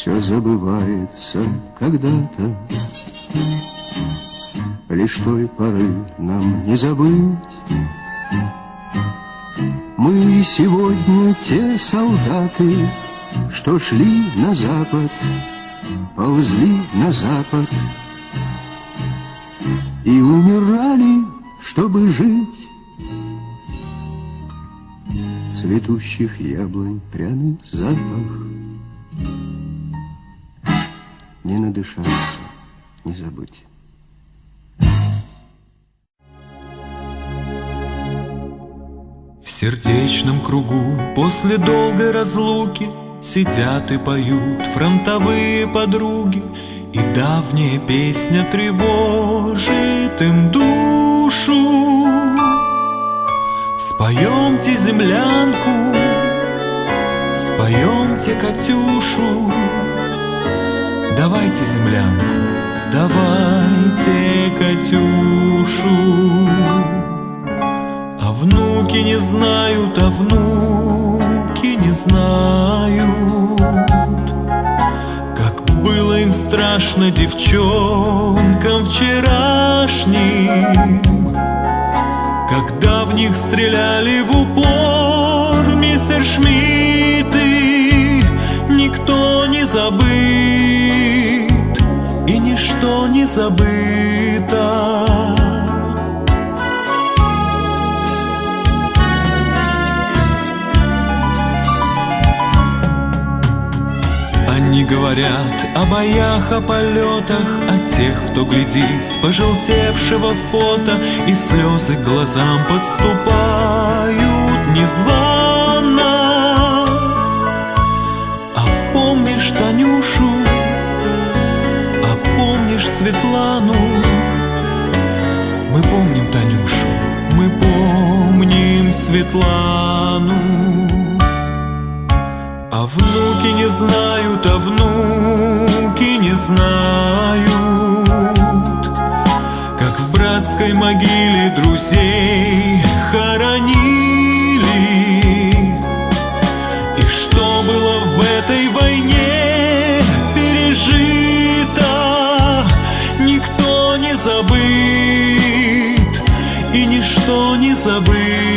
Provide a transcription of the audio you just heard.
Все забывается когда-то. Лишь той поры нам не забыть. Мы сегодня те солдаты Что шли на запад Ползли на запад И умирали, чтобы жить. Цветущих яблонь пряный запах Не надышаться, не забыть В сердечном кругу после долгой разлуки Сидят и поют фронтовые подруги И давняя песня тревожит им душу. Споемте землянку, споемте Катюшу Давайте землянку, давайте Катюшу. А внуки не знают, а внуки не знают. Как было им страшно девчонкам вчерашним. Когда в них стреляли в упор мистер Никто не забыт и ничто не забыто Они говорят о боях, о полетах, о тех, кто глядит с пожелтевшего фото, и слезы глазам подступают незвано. Помнишь Светлану? Мы помним Танюшу, мы помним Светлану. А внуки не знают, а внуки не знают, Как в братской могиле друзей забыт,